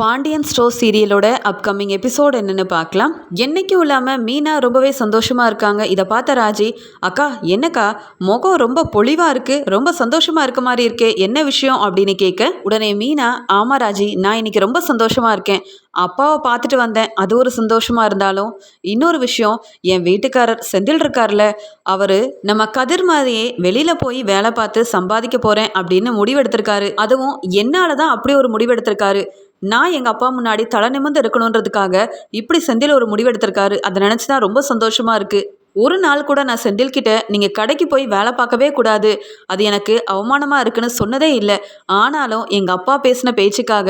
Pandian store சீரியலோட upcoming episode என்னன்னு பார்க்கலாம். என்னைக்கும் இல்லாமல் மீனா ரொம்பவே சந்தோஷமாக இருக்காங்க. இதை பார்த்த ராஜி அக்கா என்னக்கா? முகம் ரொம்ப பொலிவாக இருக்குது ரொம்ப சந்தோஷமாக இருக்க மாதிரி இருக்கே. என்ன விஷயம்? அப்படின்னு கேட்க உடனே மீனா ஆமா ராஜி நான் இன்னைக்கு ரொம்ப சந்தோஷமாக இருக்கேன். அப்பாவை பார்த்துட்டு வந்தேன். அது ஒரு சந்தோஷமாக இருந்தாலும் இன்னொரு விஷயம் என் வீட்டுக்காரர் செந்தில் இருக்கார்ல அவர் நம்ம கதிர் மாதிரியே வெளியில் போய் வேலை பார்த்து சம்பாதிக்க போகிறேன் அப்படின்னு முடிவெடுத்திருக்காரு. அதுவும் என்னால் தான் அப்படி ஒரு முடிவெடுத்திருக்காரு. நான் எங்கள் அப்பா முன்னாடி தலை நிமிர்ந்து இருக்கணுன்றதுக்காக இப்படி செந்தில் ஒரு முடிவெடுத்திருக்காரு அதை நினச்சி தான் ரொம்ப சந்தோஷமாக இருக்குது ஒரு நாள் கூட நான் செந்தில்கிட்ட நீங்கள் கடைக்கு போய் வேலை பார்க்கவே கூடாது. அது எனக்கு அவமானமாக இருக்குன்னு சொன்னதே இல்லை. ஆனாலும் எங்கள் அப்பா பேசின பேச்சுக்காக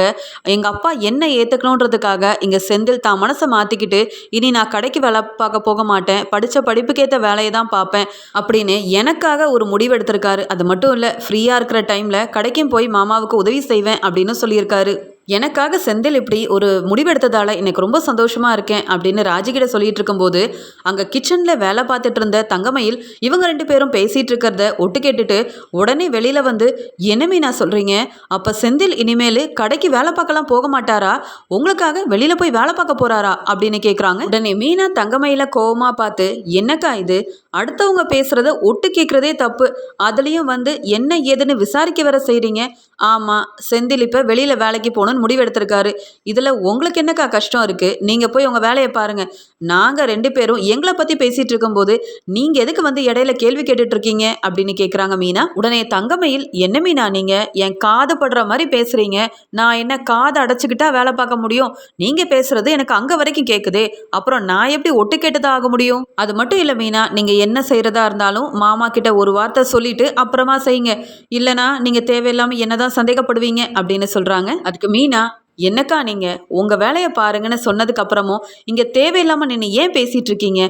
எங்கள் அப்பா என்ன ஏற்றுக்கணுன்றதுக்காக இங்கே செந்தில் தான் மனசை மாற்றிக்கிட்டு இனி நான் கடைக்கு வேலை பார்க்க போக மாட்டேன். படித்த படிப்புக்கேற்ற வேலையை தான் பார்ப்பேன் அப்படின்னு எனக்காக ஒரு முடிவு எடுத்திருக்காரு. அது மட்டும் இல்லை ஃப்ரீயாக இருக்கிற டைமில் கடைக்கும் போய் மாமாவுக்கு உதவி செய்வேன் அப்படின்னு சொல்லியிருக்காரு. எனக்காக செந்தில் இப்படி ஒரு முடிவெடுத்ததால் எனக்கு ரொம்ப சந்தோஷமாக இருக்கேன் அப்படின்னு ராஜிகிட்ட சொல்லிட்டு இருக்கும்போது அங்கே கிச்சனில் வேலை பார்த்துட்டு இருந்த தங்கமயில் இவங்க ரெண்டு பேரும் பேசிகிட்டு இருக்கிறத ஒட்டு கேட்டுட்டு உடனே வெளியில் வந்து என்னமே நான் சொல்கிறீங்க அப்போ செந்தில் இனிமேல் கடைக்கு வேலை பார்க்கலாம் போக மாட்டாரா? உங்களுக்காக வெளியில் போய் வேலை பார்க்க போகிறாரா அப்படின்னு கேட்குறாங்க உடனே மீனா தங்கமயில கோவமாக பார்த்து என்னக்கா இது? அடுத்தவங்க பேசுகிறத ஒட்டு கேட்குறதே தப்பு. அதுலேயும் வந்து என்ன ஏதுன்னு விசாரிக்க வர செய்கிறீங்க ஆமாம் செந்தில் இப்போ வெளியில் வேலைக்கு போகணும்னு முடிவெடுத்திருக்காரு. இதில் உங்களுக்கு என்னக்கா கஷ்டம் இருக்குது நீங்கள் போய் உங்கள் வேலையை பாருங்கள் நாங்கள் ரெண்டு பேரும் எங்களை பற்றி பேசிகிட்டு இருக்கும்போது நீங்கள் எதுக்கு வந்து இடையில கேள்வி கேட்டுட்ருக்கீங்க அப்படின்னு கேட்குறாங்க மீனா. உடனே தங்கமயில் என்ன மீனா நீங்கள் என் காது படுற மாதிரி பேசுகிறீங்க நான் என்ன காதை அடைச்சிக்கிட்டா வேலை பார்க்க முடியும்? நீங்கள் பேசுகிறது எனக்கு அங்கே வரைக்கும் கேட்குதே அப்புறம் நான் எப்படி ஒட்டு கேட்டதா ஆக முடியும்? அது மட்டும் இல்லை மீனா நீங்கள் என்ன செய்கிறதா இருந்தாலும் மாமா கிட்ட ஒரு வார்த்தை சொல்லிட்டு அப்புறமா செய்யுங்க. இல்லைனா நீங்கள் தேவையில்லாமல் என்னதான் சந்தேகப்படுவீங்க அப்படின்னு சொல்கிறாங்க அதுக்கு மீனா என்னக்கா நீங்கள் உங்கள் வேலையை பாருங்கன்னு சொன்னதுக்கு அப்புறமும் இங்கே தேவையில்லாமல் நின்று ஏன் பேசிகிட்டு இருக்கீங்க?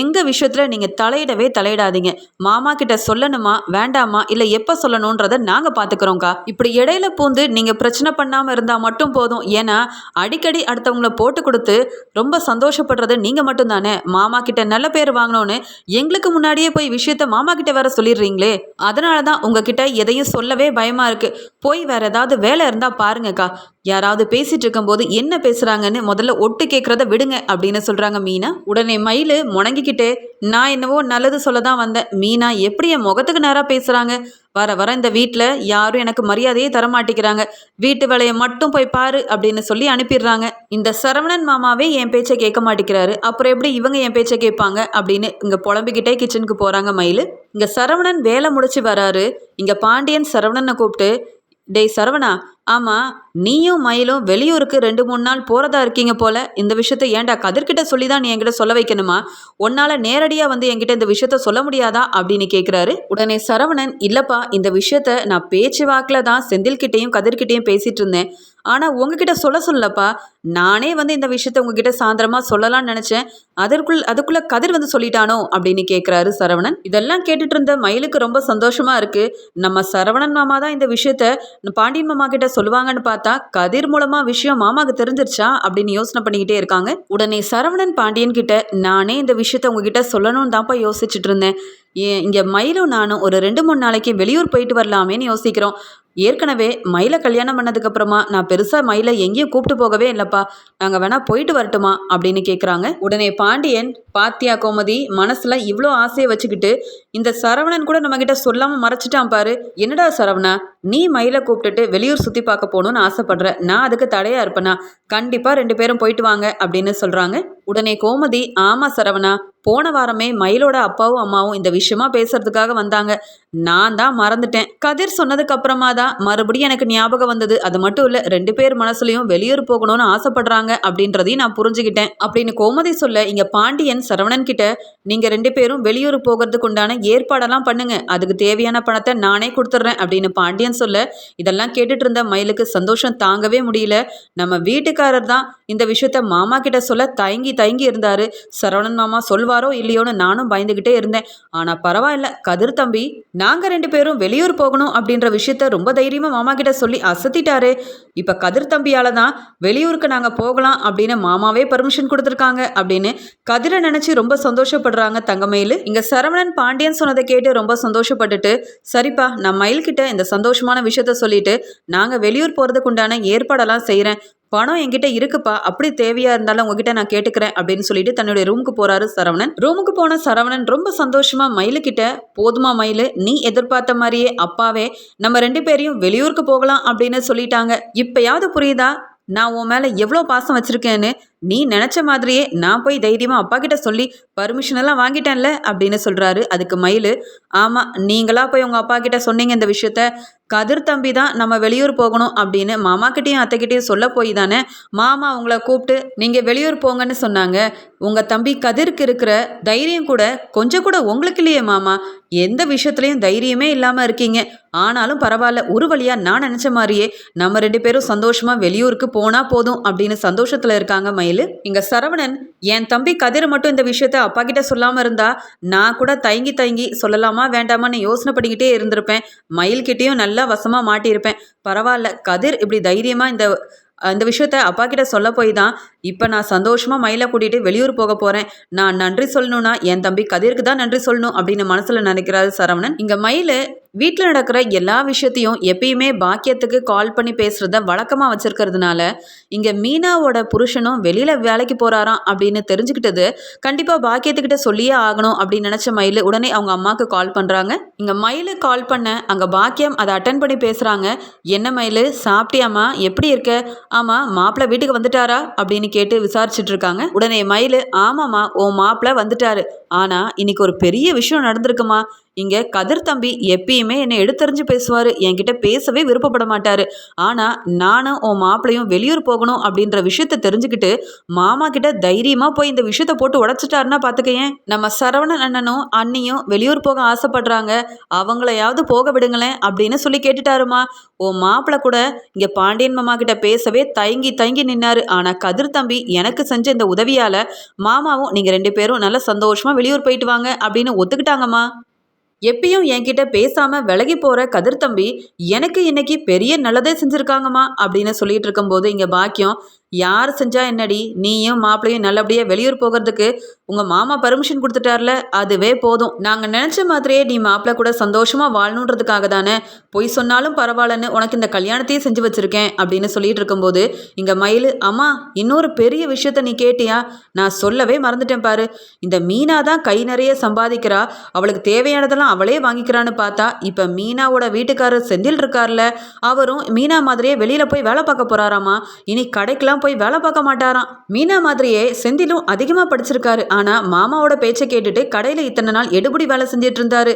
எங்கள் விஷயத்தில் நீங்கள் தலையிடவே தலையிடாதீங்க. மாமா கிட்ட சொல்லணுமா வேண்டாமா இல்லை எப்போ சொல்லணுன்றதை நாங்கள் பார்த்துக்குறோங்க்கா இப்படி இடையில பூந்து நீங்கள் பிரச்சனை பண்ணாமல் இருந்தால் மட்டும் போதும். ஏன்னா அடிக்கடி அடுத்தவங்கள போட்டு கொடுத்து ரொம்ப சந்தோஷப்படுறது நீங்கள் மட்டும்தானே. மாமா கிட்ட நல்ல பேர் வாங்கணும்னு எங்களுக்கு முன்னாடியே போய் விஷயத்த மாமா கிட்ட வேற சொல்லிடுறீங்களே. அதனால தான் உங்ககிட்ட எதையும் சொல்லவே பயமாக இருக்குது போய் வேற ஏதாவது வேலை இருந்தால் பாருங்கக்கா. யாராவது பேசிட்டு இருக்கும்போது என்ன பேசுறாங்கன்னு முதல்ல ஒட்டு கேட்குறத விடுங்க அப்படின்னு சொல்றாங்க மீனா. உடனே மயில் முணங்கிக்கிட்டு நான் என்னவோ நல்லது சொல்ல தான் வந்தேன். மீனா எப்படி என் முகத்துக்கு நேராக பேசுறாங்க? வர வர இந்த வீட்டில் யாரும் எனக்கு மரியாதையே தர மாட்டேங்கிறாங்க வீட்டு வேலையை மட்டும் போய் பாரு அப்படின்னு சொல்லி அனுப்பிடுறாங்க. இந்த சரவணன் மாமாவே என் பேச்சை கேட்க மாட்டேங்கிறாரு. அப்புறம் எப்படி இவங்க என் பேச்சை கேட்பாங்க அப்படின்னு இங்கே புலம்பிக்கிட்டே கிச்சனுக்கு போகிறாங்க மயில். இங்கே சரவணன் வேலை முடிச்சு வராரு. இங்கே பாண்டியன் சரவணனை கூப்பிட்டு டேய் சரவணா ஆமாம் நீயும் மயிலும் வெளியூருக்கு ரெண்டு மூணு நாள் போகிறதா இருக்கீங்க போல. இந்த விஷயத்த ஏன்டா கதிர்கிட்ட சொல்லி தான் நீ என்கிட்ட சொல்ல வைக்கணுமா? உன்னால் நேரடியாக வந்து என்கிட்ட இந்த விஷயத்த சொல்ல முடியாதா அப்படின்னு கேட்குறாரு உடனே சரவணன் இல்லைப்பா இந்த விஷயத்த நான் பேச்சு வாக்கில் தான் செந்தில்கிட்டையும் கதிர்கிட்டையும் பேசிகிட்டு இருந்தேன். ஆனால் உங்ககிட்ட சொல்ல சொல்லப்பா நானே வந்து இந்த விஷயத்த உங்ககிட்ட சாயந்தரமாக சொல்லலாம்னு நினச்சேன். அதற்குள் அதுக்குள்ளே கதிர் வந்து சொல்லிட்டானோ அப்படின்னு கேட்குறாரு சரவணன். இதெல்லாம் கேட்டுட்டு இருந்த மயிலுக்கு ரொம்ப சந்தோஷமாக இருக்குது நம்ம சரவணன் மாமா தான் இந்த விஷயத்த பாண்டியன் மாமா கிட்ட சொல்லுவாங்கன்னு பார்த்தா கதிர் மூலமாக விஷயம் மாமாவுக்கு தெரிஞ்சிருச்சா அப்படின்னு யோசனை பண்ணிக்கிட்டே இருக்காங்க. உடனே சரவணன் பாண்டியன் கிட்ட நானே இந்த விஷயத்த உங்ககிட்ட சொல்லணும்னு தான்ப்பா யோசிச்சுட்டு இருந்தேன். இங்கே மயிலும் நானும் ஒரு ரெண்டு மூணு நாளைக்கு வெளியூர் போயிட்டு வரலாமேன்னு யோசிக்கிறோம். ஏற்கனவே மயிலை கல்யாணம் பண்ணதுக்கப்புறமா நான் பெருசாக மயிலை எங்கேயும் கூப்பிட்டு போகவே இல்லைப்பா. நாங்கள் வேணால் போயிட்டு வரட்டுமா? அப்படின்னு கேட்குறாங்க உடனே பாண்டியன் பாத்தியா கோமதி மனசில் இவ்வளோ ஆசையை வச்சுக்கிட்டு இந்த சரவணன் கூட நம்மக்கிட்ட சொல்லாமல் மறைச்சிட்டான் பாரு. என்னடா சரவணா? நீ மயிலை கூப்பிட்டுட்டு வெளியூர் சுற்றி பார்க்க போகணுன்னு ஆசைப்படுற. நான் அதுக்கு தடையாக இருப்பேனா? கண்டிப்பாக ரெண்டு பேரும் போயிட்டு வாங்க அப்படின்னு சொல்கிறாங்க உடனே கோமதி ஆமாம் சரவணா போன வாரமே மயிலோட அப்பாவும் அம்மாவும் இந்த விஷயமா பேசுறதுக்காக வந்தாங்க. நான் தான் மறந்துட்டேன். கதிர் சொன்னதுக்கு அப்புறமா தான் மறுபடியும் எனக்கு ஞாபகம் வந்தது. அது மட்டும் இல்லை ரெண்டு பேர் மனசுலையும் வெளியூர் போகணும்னு ஆசைப்படுறாங்க அப்படின்றதையும் நான் புரிஞ்சுக்கிட்டேன் அப்படின்னு கோமதி சொல்ல இங்க பாண்டியன் சரவணன் கிட்ட நீங்க ரெண்டு பேரும் வெளியூர் போகிறதுக்கு உண்டான ஏற்பாடெல்லாம் பண்ணுங்க. அதுக்கு தேவையான பணத்தை நானே கொடுத்துட்றேன். அப்படின்னு பாண்டியன் சொல்ல இதெல்லாம் கேட்டுட்டு இருந்த மயிலுக்கு சந்தோஷம் தாங்கவே முடியல. நம்ம வீட்டுக்காரர் தான் இந்த விஷயத்த மாமா கிட்ட சொல்ல தயங்கி தயங்கி இருந்தாரு. சரவணன் மாமா சொல்வாரோ இல்லையோன்னு நானும் பயந்துகிட்டே இருந்தேன். ஆனா பரவாயில்ல கதிர் தம்பி நாங்கள் ரெண்டு பேரும் வெளியூர் போகணும் அப்படின்ற விஷயத்த ரொம்ப தைரியமாக மாமா கிட்ட சொல்லி அசத்திட்டாரு. இப்போ கதிர் தம்பியால் தான் வெளியூருக்கு நாங்கள் போகலாம் அப்படின்னு மாமாவே பர்மிஷன் கொடுத்துருக்காங்க அப்படின்னு கதிரை நினச்சி ரொம்ப சந்தோஷப்படுறாங்க தங்கமயில். இங்கே சரவணன் பாண்டியன் சொன்னதை கேட்டு ரொம்ப சந்தோஷப்பட்டுட்டு சரிப்பா நான் மயில்கிட்ட இந்த சந்தோஷமான விஷயத்த சொல்லிட்டு நாங்கள் வெளியூர் போகிறதுக்கு உண்டான ஏற்பாடெல்லாம் செய்கிறேன் பணம் என்கிட்ட இருக்குப்பா. அப்படி தேவையா இருந்தாலும் உங்ககிட்ட நான் கேட்டுக்கிறேன் அப்படின்னு சொல்லிட்டு தன்னுடைய ரூமுக்கு போறாரு சரவணன். ரூமுக்கு போன சரவணன் ரொம்ப சந்தோஷமா மயிலு கிட்ட போதுமா மயிலு நீ எதிர்பார்த்த மாதிரியே அப்பாவே நம்ம ரெண்டு பேரையும் வெளியூருக்கு போகலாம் அப்படின்னு சொல்லிட்டாங்க. இப்பயாவது புரியுதா? நான் உன் மேலே எவ்வளோ பாசம் வச்சுருக்கேன்னு நீ நினச்ச மாதிரியே நான் போய் தைரியமாக அப்பா கிட்ட சொல்லி பர்மிஷன் எல்லாம் வாங்கிட்டேன்ல அப்படின்னு சொல்கிறாரு அதுக்கு மயில் ஆமாம் நீங்களா போய் உங்கள் அப்பா கிட்ட சொன்னீங்க இந்த விஷயத்த. கதிர் தம்பி தான் நம்ம வெளியூர் போகணும் அப்படின்னு மாமாக்கிட்டேயும் அத்தைக்கிட்டேயும் சொல்ல போய் தானே. மாமா உங்களை கூப்பிட்டு நீங்கள் வெளியூர் போங்கன்னு சொன்னாங்க. உங்கள் தம்பி கதிர்க்கு இருக்கிற தைரியம் கூட கொஞ்சம் கூட உங்களுக்கு இல்லையே மாமா. எந்த விஷயத்துலையும் தைரியமே இல்லாமல் இருக்கீங்க. ஆனாலும் பரவாயில்ல ஒரு வழியாக நான் நினச்ச மாதிரியே நம்ம ரெண்டு பேரும் சந்தோஷமாக வெளியூருக்கு போனால் போதும் அப்படின்னு சந்தோஷத்தில் இருக்காங்க மயில். இங்கே சரவணன் என் தம்பி கதிர் மட்டும் இந்த விஷயத்த அப்பா கிட்ட சொல்லாமல் இருந்தா நான் கூட தயங்கி தயங்கி சொல்லலாமா வேண்டாமான்னு யோசனை பண்ணிக்கிட்டே இருந்திருப்பேன். மயில்கிட்டேயும் நல்லா வசமாக மாட்டியிருப்பேன். பரவாயில்ல கதிர் இப்படி தைரியமாக இந்த அந்த விஷயத்த அப்பா கிட்ட சொல்ல போய் தான் இப்போ நான் சந்தோஷமாக மயிலை கூட்டிகிட்டு வெளியூர் போக போகிறேன் நான் நன்றி சொல்லணும்னா என் தம்பி கதிருக்கு தான் நன்றி சொல்லணும் அப்படின்னு மனசில் நினைக்கிறாரு சரவணன். இங்கே மயில் வீட்டில் நடக்கிற எல்லா விஷயத்தையும் எப்பயுமே பாக்கியத்துக்கு கால் பண்ணி பேசுகிறத வழக்கமாக வச்சுருக்கிறதுனால இங்கே மீனாவோட புருஷனும் வெளியில் வேலைக்கு போகிறாராம் அப்படின்னு தெரிஞ்சுக்கிட்டது கண்டிப்பாக பாக்கியத்துக்கிட்ட சொல்லியே ஆகணும் அப்படின்னு நினச்ச மயில் உடனே அவங்க அம்மாவுக்கு கால் பண்ணுறாங்க இங்கே மயில் கால் பண்ண அங்கே பாக்கியம் அதை அட்டன் பண்ணி பேசுகிறாங்க என்ன மயில் சாப்பிட்டியாம்மா? எப்படி இருக்க? ஆமாம் மாப்பிள்ளை வீட்டுக்கு வந்துட்டாரா? அப்படின்னு கேட்டு விசாரிச்சுட்டு இருக்காங்க. உடனே மயில் ஆமாம்மா ஓ மாப்பிள்ளை வந்துட்டாரு. ஆனால் இன்னைக்கு ஒரு பெரிய விஷயம் நடந்திருக்குமா? இங்கே கதிர் தம்பி எப்பயுமே என்னை எடுத்தறிஞ்சு பேசுவார். என்கிட்ட பேசவே விருப்பப்பட மாட்டார். ஆனால் நானும் உன் மாப்பிளையும் வெளியூர் போகணும் அப்படின்ற விஷயத்த தெரிஞ்சுக்கிட்டு மாமா கிட்ட தைரியமாக போய் இந்த விஷயத்த போட்டு உடச்சிட்டாருன்னா பார்த்துக்கையேன் நம்ம சரவணன் அண்ணனும் அண்ணியும் வெளியூர் போக ஆசைப்படுறாங்க. அவங்களையாவது போக விடுங்களேன் அப்படின்னு சொல்லி கேட்டுட்டாருமா. உன் மாப்பிள்ளை கூட இங்கே பாண்டியன் மாமா கிட்ட பேசவே தயங்கி தயங்கி நின்னாரு. ஆனால் கதிர் தம்பி எனக்கு செஞ்ச இந்த உதவியால் மாமாவும் நீங்கள் ரெண்டு பேரும் நல்லா சந்தோஷமாக வெளியூர் போயிட்டு வாங்க அப்படின்னு ஒத்துக்கிட்டாங்கம்மா. எப்பயும் என்கிட்ட பேசாம விலகி போற கதிர் தம்பி எனக்கு இன்னைக்கு பெரிய நல்லதே செஞ்சிருக்காங்கம்மா அப்படின்னு சொல்லிட்டு இருக்கும்போது இங்க பாக்கியம் யார் செஞ்சா என்னடி? நீயும் மாப்பிள்ளையும் நல்லபடியாக வெளியூர் போகிறதுக்கு உங்கள் மாமா பர்மிஷன் கொடுத்துட்டார்ல அதுவே போதும். நாங்கள் நினச்ச மாதிரியே நீ மாப்பிள்ளை கூட சந்தோஷமாக வாழணுன்றதுக்காக தானே பொய் சொன்னாலும் பரவாயில்லன்னு உனக்கு இந்த கல்யாணத்தையே செஞ்சு வச்சுருக்கேன் அப்படின்னு சொல்லிட்டு இருக்கும்போது இங்கே மயில் அம்மா இன்னொரு பெரிய விஷயத்த நீ கேட்டியா? நான் சொல்லவே மறந்துட்டேன் பாரு. இந்த மீனா தான் கை நிறைய சம்பாதிக்கிறா. அவளுக்கு தேவையானதெல்லாம் அவளே வாங்கிக்கிறான்னு பார்த்தா இப்போ மீனாவோட வீட்டுக்காரர் செந்தில் இருக்கார்ல அவரும் மீனா மாதிரியே வெளியில் போய் வேலை பார்க்க போகிறாராமா இனி கடைக்கெல்லாம் போய் வேலை பார்க்க மாட்டாராம். மீனா மாதிரியே செந்திலும் அதிகமாக படிச்சிருக்காரு. ஆனால் மாமாவோட பேச்சை கேட்டுட்டு கடையில் இத்தனை நாள் எடுபடி வேலை செஞ்சிட்டு இருந்தாரு.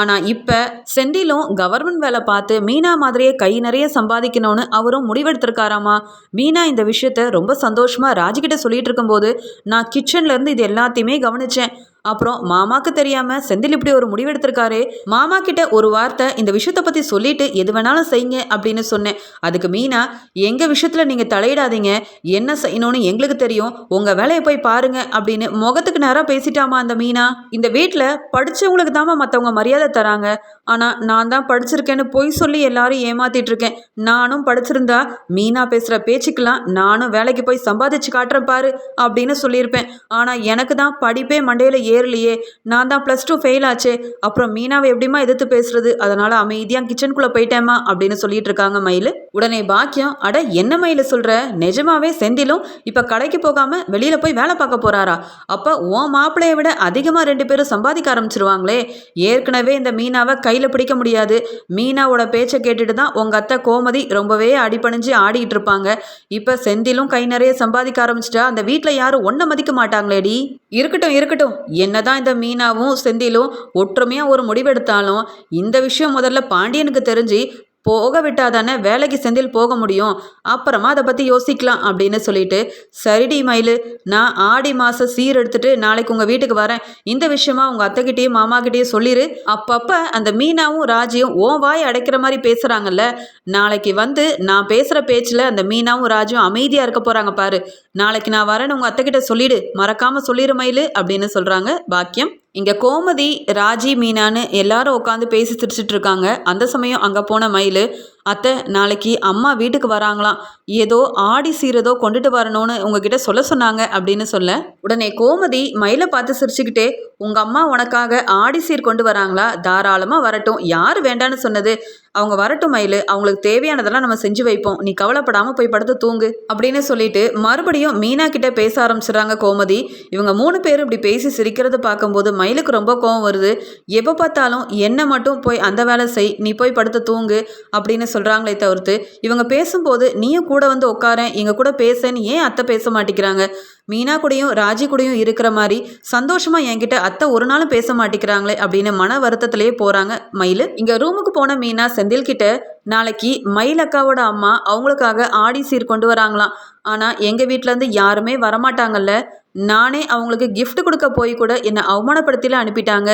ஆனால் இப்போ செந்திலும் கவர்மெண்ட் வேலை பார்த்து மீனா மாதிரியே கை நிறைய சம்பாதிக்கணும்னு அவரும் முடிவெடுத்திருக்காராமா. மீனா இந்த விஷயத்த ரொம்ப சந்தோஷமாக ராஜிக்கிட்ட சொல்லிட்டு இருக்கும்போது நான் கிச்சன்லேருந்து இது எல்லாத்தையுமே கவனித்தேன் அப்புறம் மாமாக்கு தெரியாம செந்தில் இப்படி ஒரு முடிவெடுத்திருக்காரு மாமா கிட்ட ஒரு வார்த்தை இந்த விஷயத்தை பத்தி சொல்லிட்டு எது வேணாலும் செய்யுங்க அப்படின்னு சொன்னேன். அதுக்கு மீனா எங்க விஷயத்துல நீங்க தலையிடாதீங்க. என்ன செய்யணும்னு எங்களுக்கு தெரியும். உங்க வேலையை போய் பாருங்க அப்படின்னு முகத்துக்கு நேராக பேசிட்டாமா அந்த மீனா. இந்த வீட்டில் படிச்சவங்களுக்கு தாமா மற்றவங்க மரியாதை தராங்க. ஆனால் நான் தான் படிச்சிருக்கேன்னு பொய் சொல்லி எல்லாரும் ஏமாத்திட்டு இருக்கேன் நானும் படிச்சிருந்தா மீனா பேசுகிற பேச்சுக்கெல்லாம் நானும் வேலைக்கு போய் சம்பாதிச்சு காட்டுறேன் பாரு அப்படின்னு சொல்லியிருப்பேன். ஆனால் எனக்கு தான் படிப்பே மண்டையில் ஏறலையே. நான் தான் ப்ளஸ் டூ ஃபெயில் ஆச்சே. அப்புறம் மீனாவை எப்படிமா எதிர்த்து பேசுறது? அதனால அமைதியாக கிச்சனுக்குள்ளே போயிட்டேமா அப்படின்னு சொல்லிட்டு இருக்காங்க மயில். உடனே பாக்கியம் அட என்ன மயில் சொல்கிற நிஜமாவே செந்திலும் இப்போ கடைக்கு போகாமல் வெளியில் போய் வேலை பார்க்க போகிறாரா அப்போ உன் மாப்பிள்ளையை விட அதிகமாக ரெண்டு பேரும் சம்பாதிக்க ஆரம்பிச்சிருவாங்களே. ஏற்கனவே இந்த மீனாவை கை கையில் பிடிக்க முடியாது. மீனாவோட பேச்சை கேட்டுட்டு தான் உங்கள் அத்தை கோமதி ரொம்பவே அடிப்பணிஞ்சு ஆடிக்கிட்டு இருப்பாங்க. இப்போ செந்திலும் கை நிறைய சம்பாதிக்க ஆரம்பிச்சிட்டா அந்த வீட்டில் யாரும் ஒன்றை மதிக்க மாட்டாங்களேடி. இருக்கட்டும் இருக்கட்டும். என்னதான் இந்த மீனாவும் செந்திலும் ஒற்றுமையாக ஒரு முடிவெடுத்தாலும் இந்த விஷயம் முதல்ல பாண்டியனுக்கு தெரிஞ்சு போக விட்டால் தானே வேலைக்கு செந்தில் போக முடியும். அப்புறமா அதை பற்றி யோசிக்கலாம் அப்படின்னு சொல்லிட்டு சரிடி மயில் நான் ஆடி மாதம் சீர் எடுத்துட்டு நாளைக்கு உங்கள் வீட்டுக்கு வரேன். இந்த விஷயமா உங்கள் அத்தைக்கிட்டேயும் மாமாக்கிட்டேயும் சொல்லிடு அப்பப்போ அந்த மீனாவும் ராஜியும் ஓ வாய் அடைக்கிற மாதிரி பேசுகிறாங்கல்ல நாளைக்கு வந்து நான் பேசுகிற பேச்சில் அந்த மீனாவும் ராஜும் அமைதியாக இருக்க போகிறாங்க பாரு. நாளைக்கு நான் வரேன்னு உங்கள் அத்தைக்கிட்ட சொல்லிடு. மறக்காமல் சொல்லிடு மயிலு அப்படின்னு சொல்கிறாங்க பாக்கியம். இங்கே கோமதி ராஜி மீனான்னு எல்லாரும் உட்காந்து பேசி சிரிச்சிட்டு இருக்காங்க. அந்த சமயம் அங்கே போன மயில் அத்தை நாளைக்கு அம்மா வீட்டுக்கு வராங்களாம். ஏதோ ஆடி சீரதோ கொண்டுட்டு வரணும்னு உங்ககிட்ட சொல்ல சொன்னாங்க அப்படின்னு சொல்ல. உடனே கோமதி மயிலை பார்த்து சிரிச்சுக்கிட்டே உங்கள் அம்மா உனக்காக ஆடி சீர் கொண்டு வராங்களா? தாராளமாக வரட்டும். யார் வேண்டான்னு சொன்னது? அவங்க வரட்டும் மயில். அவங்களுக்கு தேவையானதெல்லாம் நம்ம செஞ்சு வைப்போம். நீ கவலைப்படாமல் போய் படுத்து தூங்கு. அப்படின்னு சொல்லிட்டு மறுபடியும் மீனா கிட்ட பேச ஆரம்பிச்சிடுறாங்க கோமதி. இவங்க மூணு பேரும் இப்படி பேசி சிரிக்கிறத பார்க்கும்போது மயிலுக்கு ரொம்ப கோவம் வருது. எப்போ பார்த்தாலும் என்ன மட்டும் போய் அந்த வேலை செய். நீ போய் படுத்து தூங்கு. அப்படின்னு சொல்கிறாங்களே தவிர்த்து இவங்க பேசும்போது நீயும் கூட வந்து உட்காரேன் எங்கள் கூட பேசன்னு ஏன் அத்தை பேச மாட்டேங்கிறாங்க மீனா கூடயும் ராஜி கூடயும் இருக்கிற மாதிரி சந்தோஷமா என்கிட்ட அத்தை ஒரு நாளும் பேச மாட்டேங்கிறாங்களே அப்படின்னு மன வருத்தத்திலேயே போறாங்க மயில். இங்க ரூமுக்கு போன மீனா செந்தில் கிட்ட நாளைக்கு மயில் அக்காவோட அம்மா அவங்களுக்காக ஆடி சீர் கொண்டு வராங்களாம். ஆனா எங்க வீட்டிலேருந்து இருந்து யாருமே வரமாட்டாங்கல்ல. நானே அவங்களுக்கு கிஃப்ட் கொடுக்க போய் கூட என்னை அவமானப்படுத்தில அனுப்பிட்டாங்க.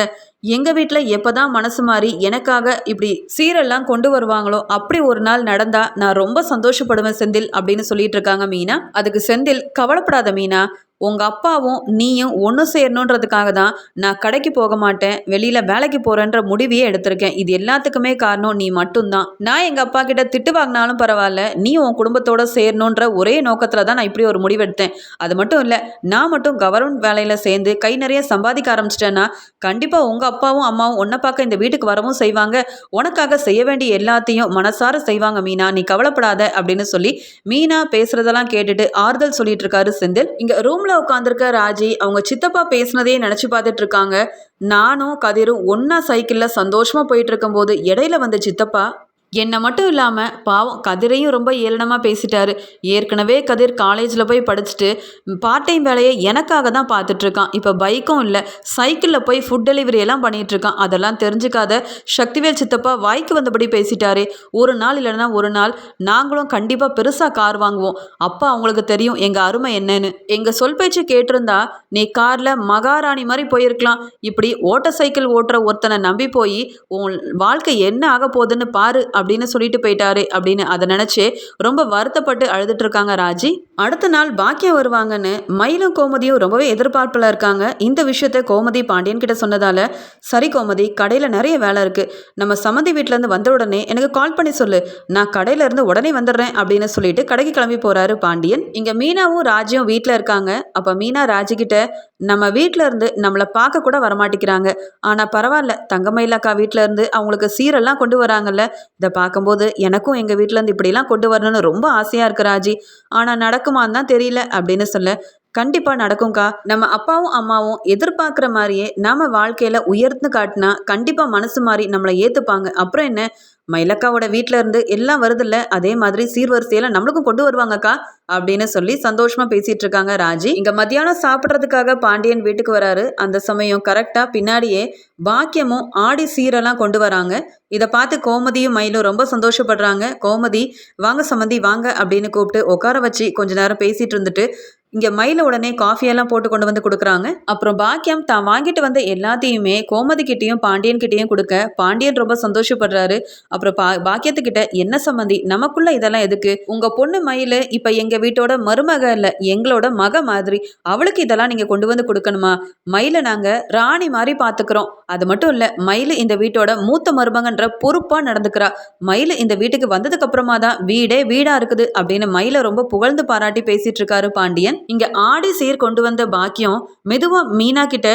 எங்கள் வீட்டில் எப்போ தான் மனசு மாறி எனக்காக இப்படி சீரெல்லாம் கொண்டு வருவாங்களோ அப்படி ஒரு நாள் நடந்தா நான் ரொம்ப சந்தோஷப்படுவேன் செந்தில் அப்படின்னு சொல்லிட்டு இருக்காங்க மீனா. அதுக்கு செந்தில் கவலைப்படாத மீனா உங்கள் அப்பாவும் நீயும் ஒன்று சேரணுன்றதுக்காக தான் நான் கடைக்கு போக மாட்டேன் வெளியில் வேலைக்கு போகிறேன்ற முடிவையே எடுத்திருக்கேன். இது எல்லாத்துக்குமே காரணம் நீ மட்டும்தான். நான் எங்கள் அப்பா கிட்ட திட்டு வாங்கினாலும் பரவாயில்ல நீ உன் குடும்பத்தோட சேரணுன்ற ஒரே நோக்கத்தில் தான் நான் இப்படி ஒரு முடிவெடுத்தேன் அது மட்டும் இல்லை நான் மட்டும் கவர்மெண்ட் வேலையில் சேர்ந்து கை நிறைய சம்பாதிக்க ஆரம்பிச்சிட்டேன்னா கண்டிப்பாக உங்கள் அப்பாவும் அம்மாவும் உன்னை பார்க்க இந்த வீட்டுக்கு வரவும் செய்வாங்க. உனக்காக செய்ய வேண்டிய எல்லாத்தையும் மனசார செய்வாங்க மீனா. நீ கவலைப்படாத அப்படின்னு சொல்லி மீனா பேசுறதெல்லாம் கேட்டுட்டு ஆறுதல் சொல்லிட்டு இருக்காரு செந்தில். இங்க ரூம்ல உட்காந்துருக்க ராஜி அவங்க சித்தப்பா பேசுனதே நினைச்சு பார்த்துட்டு இருக்காங்க. நானும் கதிரும் ஒன்னா சைக்கிள்ல சந்தோஷமா போயிட்டு இருக்கும்போது இடையில வந்த சித்தப்பா என்னை மட்டும் இல்லாமல் பாவம் கதிரையும் ரொம்ப ஏளனமாக பேசிட்டாரு. ஏற்கனவே கதிர் காலேஜில் போய் படிச்சுட்டு பார்ட் டைம் வேலையை எனக்காக தான் பார்த்துட்ருக்கான். இப்போ பைக்கும் இல்லை சைக்கிளில் போய் ஃபுட் டெலிவரி எல்லாம் பண்ணிகிட்ருக்கான் அதெல்லாம் தெரிஞ்சுக்காத சக்திவேல் சித்தப்பா வாய்க்கு வந்தபடி பேசிட்டாரு. ஒரு நாள் இல்லைன்னா ஒரு நாள் நாங்களும் கண்டிப்பாக பெருசாக கார் வாங்குவோம். அப்பா அவங்களுக்கு தெரியும் எங்கள் அருமை என்னன்னு. எங்கள் சொல் பேச்சு கேட்டிருந்தா நீ காரில் மகாராணி மாதிரி போயிருக்கலாம். இப்படி ஓட்ட சைக்கிள் ஓட்டுற ஒருத்தனை நம்பி போய் உன் வாழ்க்கை என்ன ஆக போகுதுன்னு பாரு. அப்படின்னு சொல்லிட்டு போயிட்டாரு அப்படின்னு அதை நினச்சி ரொம்ப வருத்தப்பட்டு அழுதுட்டு இருக்காங்க ராஜி. அடுத்த நாள் பாக்கியம் வருவாங்கன்னு மயிலும் கோமதியும் ரொம்பவே எதிர்பார்ப்பில் இருக்காங்க. இந்த விஷயத்த கோமதி பாண்டியன் கிட்ட சொன்னதால சரி கோமதி கடையில் நிறைய வேலை இருக்குது நம்ம சமந்தி வீட்டிலேருந்து வந்த உடனே எனக்கு கால் பண்ணி சொல்லு. நான் கடையிலேருந்து உடனே வந்துடுறேன் அப்படின்னு சொல்லிட்டு கடைக்கு கிளம்பி போகிறாரு பாண்டியன். இங்கே மீனாவும் ராஜியும் வீட்டில் இருக்காங்க. அப்போ மீனா ராஜிக்கிட்ட நம்ம வீட்டில் இருந்து நம்மளை பார்க்க கூட வரமாட்டேங்கிறாங்க. ஆனால் பரவாயில்ல தங்கமயிலக்கா வீட்டில் இருந்து அவங்களுக்கு சீரெல்லாம் கொண்டு வராங்கல்ல. இதை பார்க்கும்போது எனக்கும் எங்கள் வீட்டிலேருந்து இப்படிலாம் கொண்டு வரணும்னு ரொம்ப ஆசையாக இருக்கு ராஜி. ஆனால் நடக்குமான்னு தான் தெரியல அப்படின்னு சொல்ல கண்டிப்பாக நடக்கும்க்கா. நம்ம அப்பாவும் அம்மாவும் எதிர்பார்க்குற மாதிரியே நாம் வாழ்க்கையில் உயர்ந்து காட்டினா கண்டிப்பாக மனசு மாதிரி நம்மளை ஏற்றுப்பாங்க அப்புறம் என்ன? மயிலக்காவோட வீட்டில் இருந்து எல்லாம் வருதுல்ல அதே மாதிரி சீர்வரிசையெல்லாம் நம்மளுக்கும் கொண்டு வருவாங்கக்கா அப்படின்னு சொல்லி சந்தோஷமா பேசிட்டு இருக்காங்க ராஜி. இங்க மத்தியானம் சாப்பிட்றதுக்காக பாண்டியன் வீட்டுக்கு வராரு. அந்த சமயம் கரெக்டா பின்னாடியே பாக்கியமும் ஆடி சீரெல்லாம் கொண்டு வராங்க. இதை பார்த்து கோமதியும் மயிலும் ரொம்ப சந்தோஷப்படுறாங்க. கோமதி வாங்க சம்மந்தி வாங்க அப்படின்னு கூப்பிட்டு உட்கார வச்சு கொஞ்ச நேரம் பேசிட்டு இருந்துட்டு இங்கே மயில உடனே காஃபியெல்லாம் போட்டு கொண்டு வந்து கொடுக்குறாங்க. அப்புறம் பாக்கியம் தான் வாங்கிட்டு வந்த எல்லாத்தையுமே கோமதி கிட்டேயும் பாண்டியன் கிட்டேயும் கொடுக்க பாண்டியன் ரொம்ப சந்தோஷப்படுறாரு. அப்புறம் பா பாக்கியத்துக்கிட்ட என்ன சம்மந்தி? நமக்குள்ள இதெல்லாம் எதுக்கு? உங்க பொண்ணு மயில் இப்போ எங்க வீட்டோட மருமக இல்லை எங்களோட மக மாதிரி. அவளுக்கு இதெல்லாம் நீங்க கொண்டு வந்து கொடுக்கணுமா? மயிலை நாங்க ராணி மாதிரி பாத்துக்கிறோம். அது மட்டும் இல்ல மயில் இந்த வீட்டோட மூத்த மருமகன்ற பொறுப்பா நடந்துக்கிறா. மயில் இந்த வீட்டுக்கு வந்ததுக்கு அப்புறமா தான் வீடே வீடா இருக்குது அப்படின்னு மயிலை ரொம்ப புகழ்ந்து பாராட்டி பேசிட்டு இருக்காரு பாண்டியன். இங்க ஆடி சீர் கொண்டு வந்த பாக்கியம் மெதுவா மீனா கிட்ட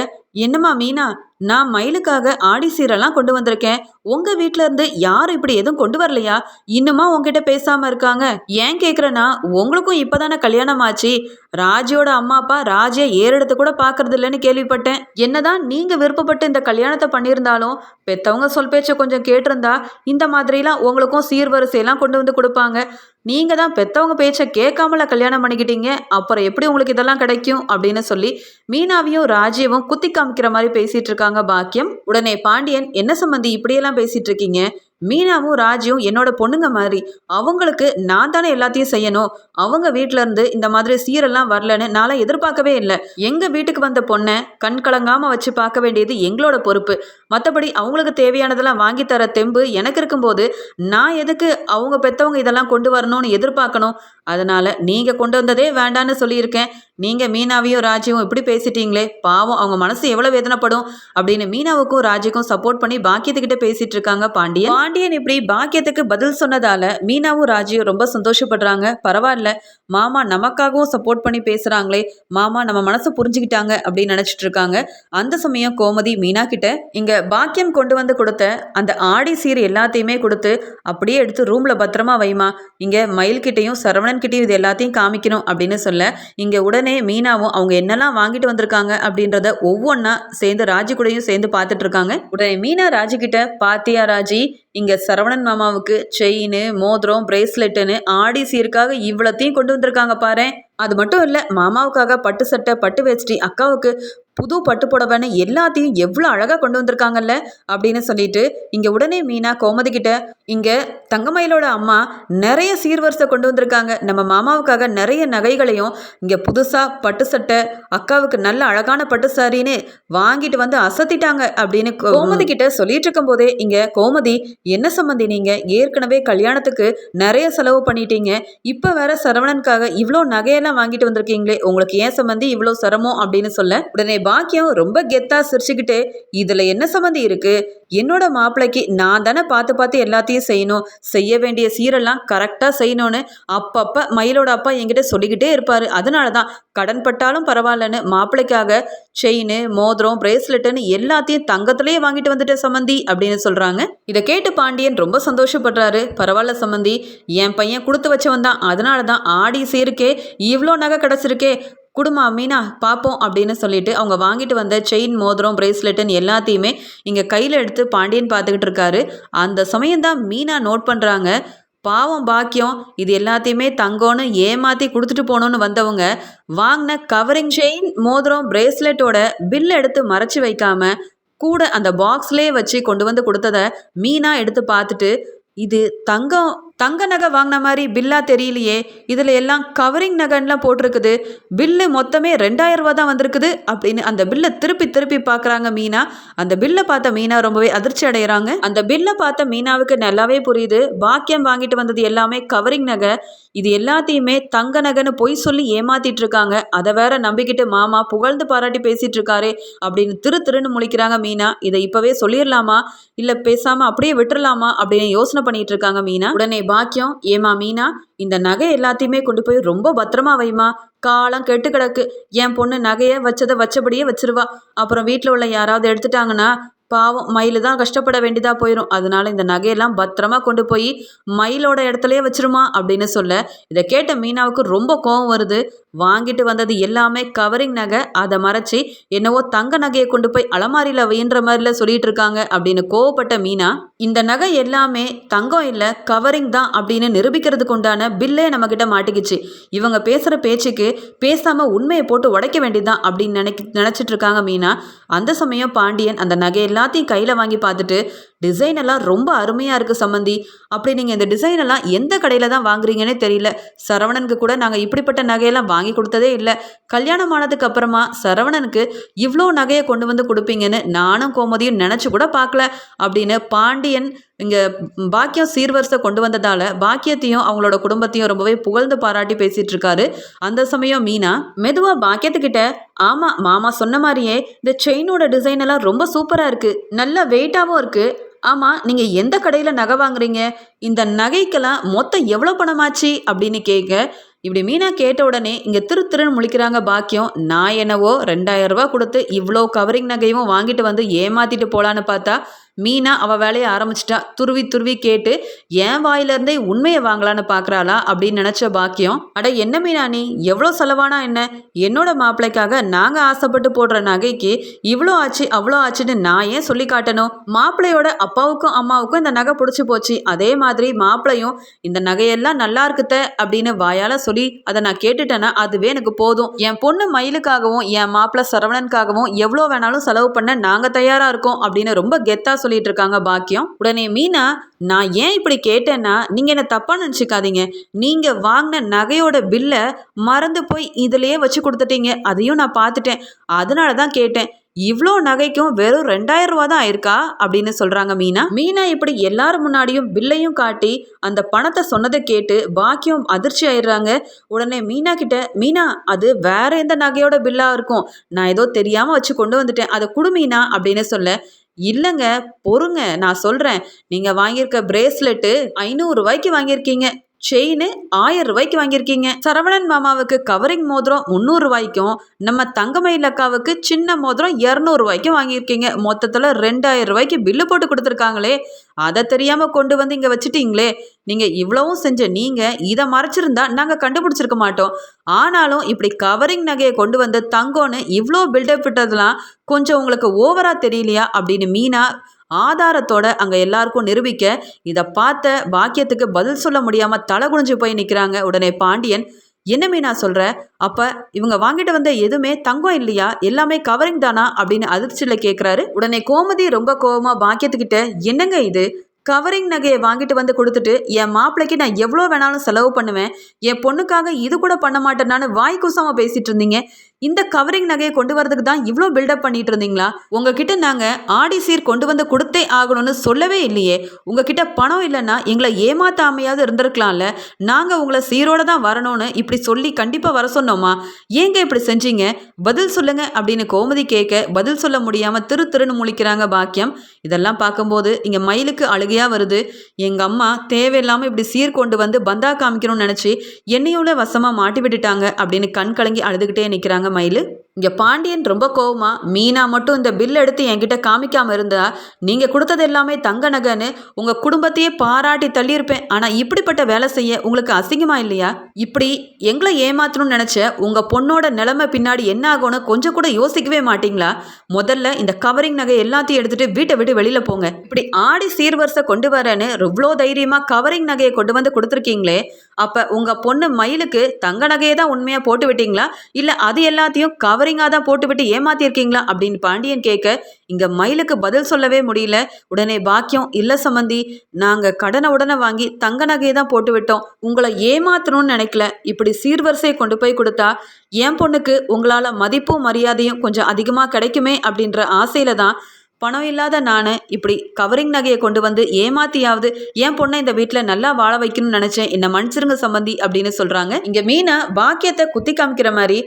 என்னம்மா மீனா நான் மயிலுக்காக ஆடி சீரெல்லாம் கொண்டு வந்திருக்கேன். உங்க வீட்ல இருந்து யாரும் இப்படி எதுவும் கொண்டு வரலையா? இன்னுமா உங்ககிட்ட பேசாம இருக்காங்க. ஏன் கேக்குறேன்னா உங்களுக்கும் இப்பதானே கல்யாணம் ஆச்சு ராஜியோட அம்மா அப்பா ராஜியை ஏறெடுத்து கூட பாக்குறது இல்லைன்னு கேள்விப்பட்டேன். என்னதான் நீங்க விருப்பப்பட்டு இந்த கல்யாணத்தை பண்ணியிருந்தாலும் பெத்தவங்க சொல் பேச்சை கொஞ்சம் கேட்டிருந்தா இந்த மாதிரிலாம் உங்களுக்கும் சீர்வரிசையெல்லாம் கொண்டு வந்து கொடுப்பாங்க. நீங்க தான் பெத்தவங்க பேச்சை கேட்காமல கல்யாணம் பண்ணிக்கிட்டீங்க அப்புறம் எப்படி உங்களுக்கு இதெல்லாம் கிடைக்கும் அப்படின்னு சொல்லி மீனாவையும் ராஜீவும் குத்தி காமிக்கிற மாதிரி பேசிட்டு இருக்காங்க பாக்கியம். உடனே பாண்டியன் என்ன சம்பந்தி இப்படியெல்லாம் பேசிட்டு இருக்கீங்க? மீனாவும் ராஜியும் என்னோட பொண்ணுங்க மாதிரி. அவங்களுக்கு நான் தானே எல்லாத்தையும் செய்யணும். அவங்க வீட்ல இருந்து இந்த மாதிரி சீரெல்லாம் வரலன்னு நான்லாம் எதிர்பார்க்கவே இல்லை. எங்க வீட்டுக்கு வந்த பொண்ணை கண் கலங்காம வச்சு பார்க்க வேண்டியது எங்களோட பொறுப்பு. மற்றபடி அவங்களுக்கு தேவையானதெல்லாம் வாங்கி தர தெம்பு எனக்கு இருக்கும்போது நான் எதுக்கு அவங்க பெத்தவங்க இதெல்லாம் கொண்டு வரணும்னு எதிர்பார்க்கணும்? அதனால நீங்க கொண்டு வந்ததே வேண்டான்னு சொல்லியிருக்கேன். நீங்கள் மீனாவையும் ராஜையும் இப்படி பேசிட்டீங்களே? பாவம் அவங்க மனசு எவ்வளோ வேதனைப்படும்? அப்படின்னு மீனாவுக்கும் ராஜிக்கும் சப்போர்ட் பண்ணி பாக்கியத்துக்கிட்ட பேசிட்டு இருக்காங்க பாண்டியன். பாண்டியன் இப்படி பாக்கியத்துக்கு பதில் சொன்னதால மீனாவும் ராஜியும் ரொம்ப சந்தோஷப்படுறாங்க. பரவாயில்ல மாமா நமக்காகவும் சப்போர்ட் பண்ணி பேசுகிறாங்களே மாமா நம்ம மனசை புரிஞ்சுக்கிட்டாங்க அப்படின்னு நினச்சிட்டு இருக்காங்க. அந்த சமயம் கோமதி மீனா கிட்ட இங்கே பாக்கியம் கொண்டு வந்து கொடுத்த அந்த ஆடி சீர் எல்லாத்தையுமே கொடுத்து அப்படியே எடுத்து ரூமில் பத்திரமா வைமா இங்கே மயில்கிட்டையும் சரவணன்கிட்டையும் இது எல்லாத்தையும் காமிக்கணும் அப்படின்னு சொல்ல இங்கே உடனே உடனே மீனாவும் அவங்க என்னெல்லாம் வாங்கிட்டு வந்திருக்காங்க அப்படின்றத ஒவ்வொன்றா சேர்ந்து ராஜி கூடயும் சேர்ந்து பார்த்துட்டு இருக்காங்க. உடனே மீனா ராஜி கிட்ட பாத்தியா ராஜி இங்கே சரவணன் மாமாவுக்கு செயின் மோதிரம் பிரேஸ்லெட்டுன்னு ஆடி சீருக்காக இவ்வளோத்தையும் கொண்டு வந்திருக்காங்க பாரு அது மட்டும் இல்லை மாமாவுக்காக பட்டு சட்டை பட்டு வேஷ்டி அக்காவுக்கு புது பட்டு புடவைன்னு எல்லாத்தையும் எவ்வளோ அழகாக கொண்டு வந்திருக்காங்கல்ல அப்படின்னு சொல்லிட்டு இங்கே உடனே மீனா கோமதி கிட்ட இங்கே தங்கமயிலோட அம்மா நிறைய சீர்வரிசை கொண்டு வந்திருக்காங்க. நம்ம மாமாவுக்காக நிறைய நகைகளையும் இங்கே புதுசாக பட்டு சட்டை அக்காவுக்கு நல்ல அழகான பட்டு சாரின்னு வாங்கிட்டு வந்து அசத்திட்டாங்க. அப்படின்னு கோமதி கிட்ட சொல்லிட்டு இருக்கும் போதே இங்கே கோமதி என்ன சம்மந்தி நீங்கள் ஏற்கனவே கல்யாணத்துக்கு நிறைய செலவு பண்ணிட்டீங்க. இப்போ வேற சரவணனுக்காக இவ்வளோ நகையெல்லாம் வாங்கிட்டு வந்திருக்கீங்களே உங்களுக்கு ஏன் சம்மந்தி இவ்வளோ சிரமம்? அப்படின்னு சொல்ல உடனே பாக்கியம் ரொம்ப கெத்தா சிரிச்சுக்கிட்டு இதில் என்ன சம்மந்தி இருக்கு? என்னோட மாப்பிள்ளைக்கு நான் தானே பார்த்து பார்த்து எல்லாத்தையும் செய்யணும். செய்ய வேண்டிய சீரெல்லாம் கரெக்டாக செய்யணும்னு அப்பப்போ மயிலோட அப்பா என்கிட்ட சொல்லிக்கிட்டே இருப்பார். அதனால தான் கடன் பட்டாலும் பரவாயில்லன்னு மாப்பிள்ளைக்காக செயின் மோதிரம் பிரேஸ்லெட்டுன்னு எல்லாத்தையும் தங்கத்திலேயே வாங்கிட்டு வந்துட்ட சம்மந்தி அப்படின்னு சொல்கிறாங்க இதை கேட்டு பாண்டியன் ரொம்ப சந்தோஷப்படுறாரு. பரவாயில்ல சம்மந்தி என் பையன் கொடுத்து வச்சவன் தான். அதனால தான் ஆடி சீருக்கே இவ்வளோ நகை கிடச்சிருக்கே. குடுமா மீனா பார்ப்போம் அப்படின்னு சொல்லிட்டு அவங்க வாங்கிட்டு வந்த செயின் மோதிரம் பிரேஸ்லெட்டுன்னு எல்லாத்தையுமே இங்கே கையில் எடுத்து பாண்டியன் பார்த்துக்கிட்டு இருக்காரு. அந்த சமயம்தான் மீனா நோட் பண்ணுறாங்க பாவம் பாக்கியம். இது எல்லாத்தையுமே தங்கம்னு ஏமாற்றி கொடுத்துட்டு போகணுன்னு வந்தவங்க வாங்கின கவரிங் செயின் மோதிரம் பிரேஸ்லெட்டோட பில் எடுத்து மறைச்சி வைக்காம கூட அந்த பாக்ஸ்லேயே வச்சு கொண்டு வந்து கொடுத்தத மீனா எடுத்து பார்த்துட்டு இது தங்கம் தங்க நகை வாங்கின மாதிரி பில்லா தெரியலையே. இதில் எல்லாம் கவரிங் நகைன்லாம் போட்டிருக்குது. பில்லு மொத்தமே ரெண்டாயிரம் ரூபா தான் வந்திருக்குது அப்படின்னு அந்த பில்லை திருப்பி திருப்பி பார்க்குறாங்க மீனா. அந்த பில்லை பார்த்த மீனா ரொம்பவே அதிர்ச்சி அடைகிறாங்க அந்த பில்லை பார்த்த மீனாவுக்கு நல்லாவே புரியுது. பாக்கியம் வாங்கிட்டு வந்தது எல்லாமே கவரிங் நகை. இது எல்லாத்தையுமே தங்க நகைன்னு பொய் சொல்லி ஏமாத்திட்டு இருக்காங்க. அதை வேற நம்பிக்கிட்டு மாமா புகழ்ந்து பாராட்டி பேசிட்டு இருக்காரே அப்படின்னு திரு திருன்னு முழிக்கிறாங்க மீனா. இதை இப்பவே சொல்லிடலாமா இல்லை பேசாமல் அப்படியே விட்டுறலாமா அப்படின்னு யோசனை பண்ணிட்டு இருக்காங்க மீனா. உடனே பாக்கியம். ஏமா மீனா இந்த நகை எல்லாத்தையுமே கொண்டு போய் ரொம்ப பத்திரமா வைமா காலம் கெட்டு கிடக்கு. என் பொண்ணு நகையை வச்சதை வச்சபடியே வச்சிருவா. அப்புறம் வீட்டில் உள்ள யாராவது எடுத்துட்டாங்கன்னா பாவம் மயில் தான் கஷ்டப்பட வேண்டியதாக போயிடும் அதனால இந்த நகையெல்லாம் பத்திரமா கொண்டு போய் மயிலோட இடத்துலயே வச்சிருமா அப்படின்னு சொல்ல இதை கேட்ட மீனாவுக்கு ரொம்ப கோவம் வருது. வாங்கிட்டு வந்தது எல்லாமே கவரிங் நகை. அதை மறைச்சி என்னவோ தங்க நகையை கொண்டு போய் அலமாரியில் வைன்ற மாதிரில சொல்லிட்டு இருக்காங்க அப்படின்னு கோவப்பட்ட மீனா இந்த நகை எல்லாமே தங்கம் இல்லை கவரிங் தான் அப்படின்னு நிரூபிக்கிறதுக்கு உண்டான பில்லே நம்மக்கிட்ட மாட்டிக்கிச்சு. இவங்க பேசுகிற பேச்சுக்கு பேசாமல் உண்மையை போட்டு உடைக்க வேண்டியதான் அப்படின்னு நினைக்க நினச்சிட்டு இருக்காங்க மீனா. அந்த சமயம் பாண்டியன் அந்த நகை எல்லாத்தையும் கையில் வாங்கி பார்த்துட்டு டிசைன் எல்லாம் ரொம்ப அருமையாக இருக்குது சம்மந்தி. அப்படி நீங்கள் இந்த டிசைன் எல்லாம் எந்த கடையில் தான் வாங்குறீங்கன்னே தெரியல. சரவணனுக்கு கூட நாங்கள் இப்படிப்பட்ட நகையெல்லாம் வாங்கி கொடுத்ததே இல்லை. கல்யாணம் ஆனதுக்கு அப்புறமா சரவணனுக்கு இவ்வளோ நகையை கொண்டு வந்து கொடுப்பீங்கன்னு நானும் கோமதியும் நினச்சி கூட பார்க்கல. அப்படின்னு பாண்டியன் இங்கே பாக்கியம் சீர்வரிசை கொண்டு வந்ததால் பாக்கியத்தையும் அவங்களோட குடும்பத்தையும் ரொம்பவே புகழ்ந்து பாராட்டி பேசிகிட்டு இருக்காரு. அந்த சமயம் மீனா மெதுவாக பாக்கியத்துக்கிட்ட ஆமாம் மாமா சொன்ன மாதிரியே இந்த செயினோட டிசைன் எல்லாம் ரொம்ப சூப்பராக இருக்குது நல்ல வெயிட்டாகவும் இருக்குது ஆமாம் நீங்கள் எந்த கடையில் நகை வாங்குறீங்க? இந்த நகைக்கெல்லாம் மொத்தம் எவ்வளோ பணமாச்சு? அப்படின்னு கேட்க இப்படி மீனா கேட்ட உடனே இங்கே திரு திருன்னு முழிக்கிறாங்க பாக்கியம். நான் என்னவோ ரெண்டாயிரம் ரூபா கொடுத்து இவ்வளோ கவரிங் நகையும் வாங்கிட்டு வந்து ஏமாத்திட்டு போகலான்னு பார்த்தா மீனா அவள் வேலையை ஆரம்பிச்சிட்டா. துருவி துருவி கேட்டு என் வாயிலிருந்தே உண்மையை வாங்கலான்னு பார்க்குறாளா அப்படின்னு நினச்ச பாக்கியம் அட என்ன மீனா நீ? எவ்வளோ செலவானா என்ன? என்னோட மாப்பிள்ளைக்காக நாங்கள் ஆசைப்பட்டு போடுற நகைக்கு இவ்வளோ ஆச்சு அவ்வளோ ஆச்சுன்னு நான் ஏன் சொல்லி காட்டணும்? மாப்பிள்ளையோட அப்பாவுக்கும் அம்மாவுக்கும் இந்த நகை பிடிச்சி போச்சு. அதே மாதிரி மாப்பிள்ளையும் இந்த நகையெல்லாம் நல்லா இருக்குத்த அப்படின்னு வாயால் சொல்லி அதை நான் கேட்டுட்டேன்னா அதுவே எனக்கு போதும். என் பொண்ணு மயிலுக்காகவும் என் மாப்பிள்ளை சரவணனுக்காகவும் எவ்வளோ வேணாலும் செலவு பண்ண நாங்கள் தயாராக இருக்கோம் அப்படின்னு ரொம்ப கெத்தாக சொல்லிட்டு இருக்காங்க பாக்கியம். உடனே மீனா நான் ஏன் இப்படி கேட்டேன்னா நீங்கள் என்ன தப்பாக நினச்சிக்காதீங்க. நீங்கள் வாங்கின நகையோட பில்லை மறந்து போய் இதிலேயே வச்சு கொடுத்துட்டீங்க. அதையும் நான் பார்த்துட்டேன். அதனால தான் கேட்டேன். இவ்வளோ நகைக்கும் வெறும் ரெண்டாயிரம் ரூபா தான் ஆயிருக்கா? அப்படின்னு சொல்றாங்க மீனா. மீனா இப்படி எல்லாரும் முன்னாடியும் பில்லையும் காட்டி அந்த பணத்தை சொன்னதை கேட்டு பாக்கியம் அதிர்ச்சி ஆயிடுறாங்க. உடனே மீனா கிட்ட மீனா அது வேற எந்த நகையோட பில்லா இருக்கும்? நான் ஏதோ தெரியாம வச்சு கொண்டு வந்துட்டேன். அதை குடு மீனா அப்படின்னு சொல்ல இல்லைங்க பொறுங்க. நான் சொல்கிறேன் நீங்கள் வாங்கியிருக்க பிரேஸ்லெட்டு ஐநூறுரூவாய்க்கு வாங்கியிருக்கீங்க. செயின் ஆயிரம் ரூபாய்க்கு வாங்கியிருக்கீங்க. சரவணன் மாமாவுக்கு கவரிங் மோதிரம் முந்நூறு ரூபாய்க்கும் நம்ம தங்கமயில் அக்காவுக்கு சின்ன மோதிரம் இரநூறு ரூபாய்க்கும் வாங்கியிருக்கீங்க. மொத்தத்தில் ரெண்டாயிரம் ரூபாய்க்கு பில்லு போட்டு கொடுத்துருக்காங்களே. அதை தெரியாமல் கொண்டு வந்து இங்கே வச்சுட்டீங்களே. நீங்கள் இவ்வளவும் செஞ்ச நீங்கள் இதை மறைச்சிருந்தா நாங்கள் கண்டுபிடிச்சிருக்க மாட்டோம். ஆனாலும் இப்படி கவரிங் நகையை கொண்டு வந்து தங்கம்னு இவ்வளோ பில்டப் விட்டதெல்லாம் கொஞ்சம் உங்களுக்கு ஓவராக தெரியலையா அப்படின்னு மீனா ஆதாரத்தோட அங்கே எல்லாருக்கும் நிரூபிக்க இதை பார்த்த பாக்கியத்துக்கு பதில் சொல்ல முடியாமல் தலை குனிஞ்சு போய் நிற்கிறாங்க உடனே பாண்டியன். என்னமே நான் சொல்கிறேன் அப்போ இவங்க வாங்கிட்டு வந்த எதுவுமே தங்கம் இல்லையா? எல்லாமே கவரிங் தானா? அப்படின்னு அதிர்ச்சியில் கேட்குறாரு உடனே கோமதி ரொம்ப கோவமாக பாக்கியத்துக்கிட்ட என்னங்க இது? கவரிங் நகையை வாங்கிட்டு வந்து கொடுத்துட்டு என் மாப்பிள்ளைக்கு நான் எவ்வளோ வேணாலும் செலவு பண்ணுவேன். என் பொண்ணுக்காக இது கூட பண்ண மாட்டேனான்னு வாய் கூசாமல் இருந்தீங்க. இந்த கவரிங் நகையை கொண்டு வரதுக்கு தான் இவ்வளோ பில்டப் பண்ணிட்டு இருந்தீங்களா? உங்ககிட்ட நாங்கள் ஆடி சீர் கொண்டு வந்து கொடுத்தே ஆகணும்னு சொல்லவே இல்லையே. உங்ககிட்ட பணம் இல்லைன்னா எங்களை ஏமாத்தாமையாவது இருந்திருக்கலாம்ல. நாங்கள் உங்களை சீரோட தான் வரணும்னு இப்படி சொல்லி கண்டிப்பாக வர சொன்னோமா? ஏங்க இப்படி செஞ்சீங்க? பதில் சொல்லுங்க அப்படின்னு கோமதி கேட்க பதில் சொல்ல முடியாமல் திரு திருன்னு முழிக்கிறாங்க பாக்கியம். இதெல்லாம் பார்க்கும்போது இங்கே மயிலுக்கு அழுகையாக வருது. எங்கள் அம்மா தேவையில்லாமல் இப்படி சீர் கொண்டு வந்து பந்தா காமிக்கணும்னு நினச்சி என்னையோட வசமாக மாட்டி விட்டுட்டாங்க அப்படின்னு கண் கலங்கி அழுதுகிட்டே நிற்கிறாங்க மயில் இங்கே பாண்டியன் ரொம்ப கோவமா மீனா மட்டும் இந்த பில் எடுத்து என்கிட்ட காமிக்காமல் இருந்தா நீங்கள் கொடுத்தது எல்லாமே தங்க நகைன்னு உங்கள் குடும்பத்தையே பாராட்டி தள்ளியிருப்பேன். ஆனால் இப்படிப்பட்ட வேலை செய்ய உங்களுக்கு அசிங்கமா இல்லையா? இப்படி எங்களை ஏமாத்தணும்னு நினச்ச உங்கள் பொண்ணோட நிலைமை பின்னாடி என்ன ஆகும்னு கொஞ்சம் கூட யோசிக்கவே மாட்டீங்களா? முதல்ல இந்த கவரிங் நகை எல்லாத்தையும் எடுத்துட்டு வீட்டை விட்டு வெளியில் போங்க. இப்படி ஆடி சீர்வரிசை கொண்டு வரேன்னு இவ்வளோ தைரியமாக கவரிங் நகையை கொண்டு வந்து கொடுத்துருக்கீங்களே அப்போ உங்கள் பொண்ணு மயிலுக்கு தங்க நகையை தான் உண்மையாக போட்டு விட்டீங்களா? இல்லை அது எல்லாத்தையும் கவரிங் கவரிங்காக தான் போட்டுவிட்டு ஏமாத்திருக்கீங்களா? அப்படின்னு பாண்டியன் கேட்க இங்கே மயிலுக்கு பதில் சொல்லவே முடியல. உடனே பாக்கியம் இல்லை சம்மந்தி நாங்கள் கடனை உடனே வாங்கி தங்க நகையை தான் போட்டு விட்டோம் உங்களை ஏமாத்தணும்னு நினைக்கல. இப்படி சீர்வரிசையை கொண்டு போய் கொடுத்தா என் பொண்ணுக்கு உங்களால் மதிப்பும் மரியாதையும் கொஞ்சம் அதிகமாக கிடைக்குமே? அப்படின்ற ஆசையில் தான் பணம் இல்லாத நான் இப்படி கவரிங் நகையை கொண்டு வந்து ஏமாத்தியாவது என் பொண்ணை இந்த வீட்டில் நல்லா வாழ வைக்கணும்னு நினச்சேன். என்னை மன்னிச்சிருங்க சம்பந்தி அப்படின்னு சொல்கிறாங்க இங்கே மீனா பாக்கியத்தை குத்தி காமிக்கிற மாதிரி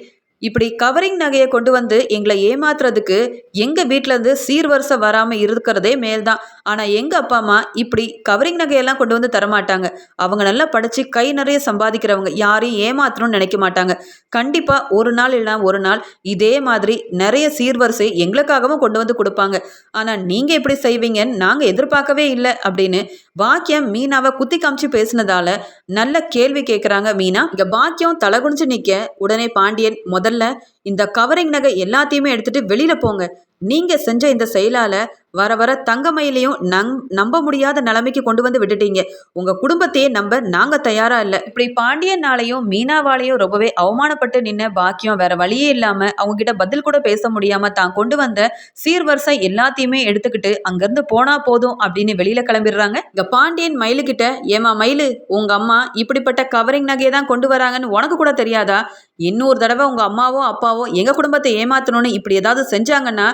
இப்படி கவரிங் நகையை கொண்டு வந்து எங்களை ஏமாத்துறதுக்கு எங்கள் வீட்டிலேருந்து சீர்வரிசை வராமல் இருக்கிறதே மேல் தான் ஆனால் எங்கள் அப்பா அம்மா இப்படி கவரிங் நகையெல்லாம் கொண்டு வந்து தரமாட்டாங்க. அவங்க நல்லா படித்து கை நிறைய சம்பாதிக்கிறவங்க யாரையும் ஏமாத்தணும்னு நினைக்க மாட்டாங்க. கண்டிப்பாக ஒரு நாள் இல்லைனா ஒரு நாள் இதே மாதிரி நிறைய சீர்வரிசை எங்களுக்காகவும் கொண்டு வந்து கொடுப்பாங்க. ஆனால் நீங்கள் எப்படி செய்வீங்கன்னு நாங்கள் எதிர்பார்க்கவே இல்லை அப்படின்னு பாக்கியம் மீனாவை குத்தி காமிச்சு பேசினதால நல்ல கேள்வி கேட்குறாங்க மீனா. இங்கே பாக்கியம் தலகுனிஞ்சு நிற்க உடனே பாண்டியன் முதல்ல இந்த கவரிங் நகை எல்லாத்தையுமே எடுத்துட்டு வெளியில போங்க. நீங்க செஞ்ச இந்த செயலால வர வர தங்கமயிலையும் நங் நம்ப முடியாத நிலைமைக்கு கொண்டு வந்து விட்டுட்டீங்க. உங்க குடும்பத்தையே நம்ப நாங்க தயாரா இல்லை. இப்படி பாண்டியனாலையும் மீனாவாலையும் ரொம்பவே அவமானப்பட்டு நின்ன பாக்கியம் வேற வழியே இல்லாம அவங்க கிட்ட பதில் கூட பேச முடியாம தான் கொண்டு வந்த சீர்வரிசை எல்லாத்தையுமே எடுத்துக்கிட்டு அங்கிருந்து போனா போதும் அப்படின்னு வெளியில கிளம்பிடுறாங்க. இங்க பாண்டியன் மயிலுக்கிட்ட ஏமா மயிலு உங்க அம்மா இப்படிப்பட்ட கவரிங் நகையை தான் கொண்டு வராங்கன்னு உனக்கு கூட தெரியாதா? இன்னொரு தடவை உங்க அம்மாவோ அப்பாவோ எங்க குடும்பத்தை ஏமாத்தணும்னு இப்படி ஏதாவது செஞ்சாங்கன்னா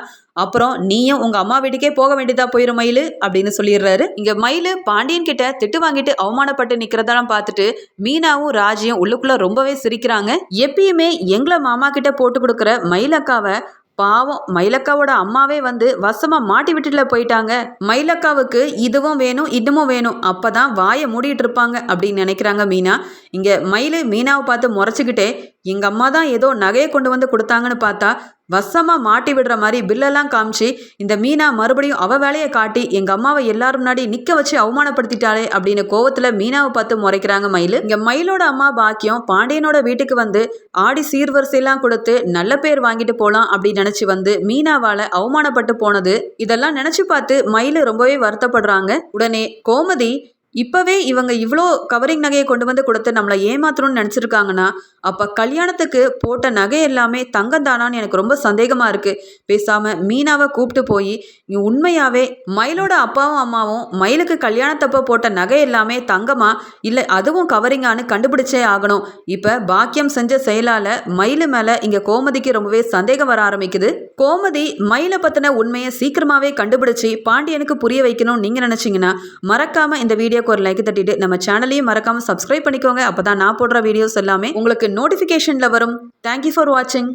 அப்புறம் நீயும் உங்க அம்மா வீட்டுக்கே போக வேண்டியதா போயிடும் மயிலு அப்படின்னு சொல்லிடுறாரு. இங்க மயிலு பாண்டியன் கிட்ட திட்டு வாங்கிட்டு அவமானப்பட்டு நிக்கிறதெல்லாம் பார்த்துட்டு மீனாவும் ராஜியும் உள்ளுக்குள்ள ரொம்பவே சிரிக்கிறாங்க. எப்பயுமே எங்களை மாமா கிட்ட போட்டு கொடுக்குற மயிலக்காவை பாவம் மயிலக்காவோட அம்மாவே வந்து வசமாக மாட்டி விட்டுல போயிட்டாங்க. மயிலக்காவுக்கு இதுவும் வேணும் இன்னமும் வேணும் அப்போ தான் வாயை மூடிட்டு இருப்பாங்க அப்படின்னு நினைக்கிறாங்க மீனா. இங்கே மயில் மீனாவை பார்த்து முறைச்சிக்கிட்டே எங்கள் அம்மா தான் ஏதோ நகையை கொண்டு வந்து கொடுத்தாங்கன்னு பார்த்தா வசமாக மாட்டி விடுற மாதிரி பில்லெல்லாம் காமிச்சு இந்த மீனா மறுபடியும் அவ வேலையை காட்டி எங்கள் அம்மாவை எல்லாரும் முன்னாடி நிற்க வச்சு அவமானப்படுத்திட்டாளே அப்படின்னு கோவத்தில் மீனாவை பார்த்து முறைக்கிறாங்க மயில். இங்க மயிலோட அம்மா பாக்கியம் பாண்டியனோட வீட்டுக்கு வந்து ஆடி சீர்வரிசையெல்லாம் கொடுத்து நல்ல பேர் வாங்கிட்டு போகலாம் அப்படின்னு நினைச்சு வந்து மீனாவால் அவமானப்பட்டு போனது. இதெல்லாம் நினச்சி பார்த்து மயில் ரொம்பவே வருத்தப்படுறாங்க. உடனே கோமதி இப்போவே இவங்க இவ்வளோ கவரிங் நகையை கொண்டு வந்து கொடுத்து நம்மளை ஏமாத்தணும்னு நினச்சிருக்காங்கன்னா அப்போ கல்யாணத்துக்கு போட்ட நகை எல்லாமே தங்கம் தானான்னு எனக்கு ரொம்ப சந்தேகமாக இருக்குது பேசாமல் மீனாவை கூப்பிட்டு போய் நீ உண்மையாகவே மயிலோட அப்பாவும் அம்மாவும் மயிலுக்கு கல்யாணத்தப்போ போட்ட நகை எல்லாமே தங்கமா? இல்லை அதுவும் கவரிங்கான்னு கண்டுபிடிச்சே ஆகணும். இப்போ பாக்கியம் செஞ்ச செயலால் மயில் மேலே இங்கே கோமதிக்கு ரொம்பவே சந்தேகம் வர ஆரம்பிக்குது. கோமதி மயிலை பற்றின உண்மையை சீக்கிரமாகவே கண்டுபிடிச்சி பாண்டியனுக்கு புரிய வைக்கணும்னு நீங்கள் நினச்சிங்கன்னா மறக்காமல் இந்த வீடியோ வீடியோக்கு ஒரு லைக் தட்டிட்டு நம்ம சேனலையும் மறக்காமல் சப்ஸ்கிரைப் பண்ணிக்கோங்க. அப்போ தான் நான் போடுற வீடியோஸ் எல்லாமே உங்களுக்கு நோட்டிஃபிகேஷனில் வரும். தேங்க்யூ ஃபார் வாட்சிங்